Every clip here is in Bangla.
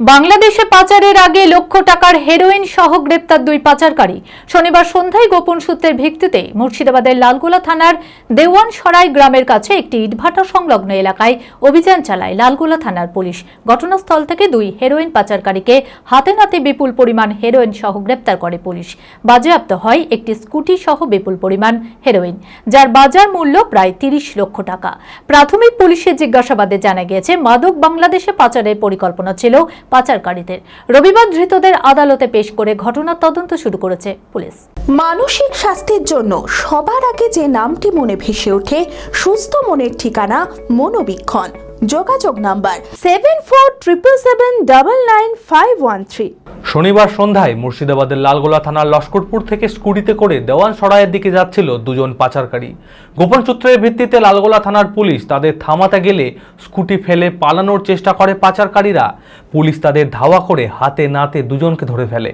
বাংলাদেশে পাচারের আগে লক্ষ টাকার হেরোইন সহ গ্রেপ্তার দুই পাচারকারী। শনিবার সন্ধ্যায় গোপন সূত্রের ভিত্তিতে মুর্শিদাবাদের লালগোলা থানার দেওয়ান সরাই গ্রামের কাছে একটি ইটভাটা সংলগ্ন এলাকায় অভিযান চালায় লালগোলা থানার পুলিশ। ঘটনাস্থল থেকে দুই হেরোইন পাচারকারীকে হাতে নাতে বিপুল পরিমাণ হেরোইন সহ গ্রেপ্তার করে পুলিশ। বাজেয়াপ্ত হয় একটি স্কুটি সহ বিপুল পরিমাণ হেরোইন, যার বাজার মূল্য প্রায় তিরিশ লক্ষ টাকা। প্রাথমিক পুলিশের জিজ্ঞাসাবাদে জানা গিয়েছে, মাদক বাংলাদেশে পাচারের পরিকল্পনা ছিল পাচারকারীদের। রবিবার ধৃতদের আদালতে পেশ করে ঘটনার তদন্ত শুরু করেছে পুলিশ। মানসিক স্বাস্থ্যের জন্য সবার আগে যে নামটি মনে ভেসে ওঠে, সুস্থ মনের ঠিকানা মনোবীক্ষণ। যোগাযোগ number seven four triple seven double nine five one three শনিবার সন্ধ্যায় মুর্শিদাবাদের লালগোলা থানার লস্করপুর থেকে স্কুটিতে করে দেওয়ান সরাইয়ের দিকে যাচ্ছিল দুজন পাচারকারী। গোপন সূত্রের ভিত্তিতে লালগোলা থানার পুলিশ তাদের থামাতে গেলে স্কুটি ফেলে পালানোর চেষ্টা করে পাচারকারীরা। পুলিশ তাদের ধাওয়া করে হাতে নাতে দুজনকে ধরে ফেলে।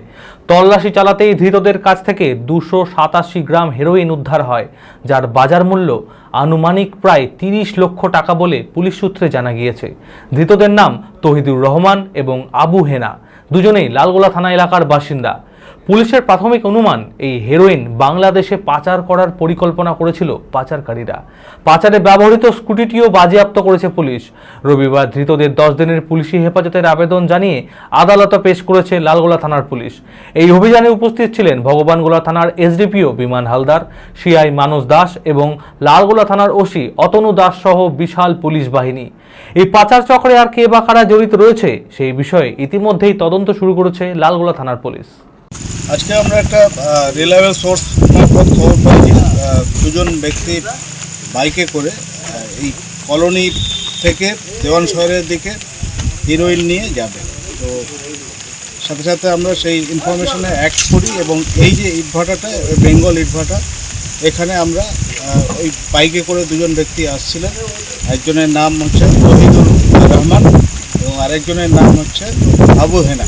তল্লাশি চালাতেই ধৃতদের কাছ থেকে দুশো সাতাশি গ্রাম হেরোইন উদ্ধার হয়, যার বাজার মূল্য আনুমানিক প্রায় তিরিশ লক্ষ টাকা বলে পুলিশ সূত্রে জানা গিয়েছে। ধৃতদের নাম তহিদুর রহমান এবং আবু হেনা। দুজনেই লালগোলা থানা এলাকার বাসিন্দা। পুলিশের প্রাথমিক অনুমান, এই হেরোইন বাংলাদেশে পাচার করার পরিকল্পনা করেছিল পাচারকারীরা। পাচারে ব্যবহৃত স্কুটিটিও বাজেয়াপ্ত করেছে পুলিশ। রবিবার ধৃতদের দশ দিনের পুলিশি হেফাজতের আবেদন জানিয়ে আদালতে পেশ করেছে লালগোলা থানার পুলিশ। এই অভিযানে উপস্থিত ছিলেন ভগবানগোলা থানার এসডিপিও বিমান হালদার, সিআই মানস দাস এবং লালগোলা থানার ওসি অতনু দাস সহ বিশাল পুলিশ বাহিনী। এই পাচার চক্রে আর কে বা কারা জড়িত রয়েছে সেই বিষয়ে ইতিমধ্যেই তদন্ত শুরু করেছে লালগোলা থানার পুলিশ। আজকে আমরা একটা রিলায়েবল সোর্স মারফত খবর পাই দুজন ব্যক্তি বাইকে করে এই কলোনি থেকে দেওয়ান শহরের দিকে হিরোইন নিয়ে যাবে। তো সাথে সাথে আমরা সেই ইনফরমেশনে অ্যাক্ট করি এবং এই যে ইটভাটাটা বেঙ্গল ইটভাটা এখানে আমরা ওই বাইকে করে দুজন ব্যক্তি আসছিলেন। একজনের নাম হচ্ছে তহিদুর রহমান। এবং আরেকজনের নাম হচ্ছে আবু হেনা।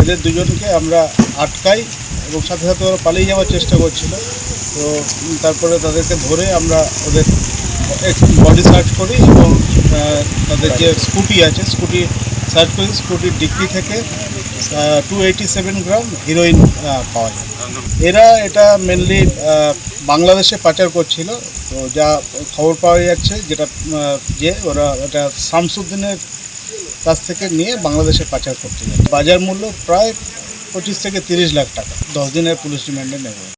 এদের দুজনকে আমরা আটকাই এবং সাথে সাথে ওরা পালিয়ে যাওয়ার চেষ্টা করছিল। তো তারপরে তাদেরকে ধরে আমরা ওদের বডি সার্চ করি এবং তাদের যে স্কুটি আছে, স্কুটি সার্চ করি, স্কুটির ডিগ্রি থেকে two eighty seven gram heroin পাওয়া যায়। এরা এটা মেনলি বাংলাদেশে পাচার করছিল। তো যা খবর পাওয়া যাচ্ছে, যেটা যে ওরা এটা শামসুদ্দিনের কাছ থেকে নিয়ে বাংলাদেশে পাচার করতে যায় বাজার মূল্য প্রায় পঁচিশ থেকে তিরিশ লাখ টাকা। দশ দিনের পুলিশ রিমান্ডে নেবে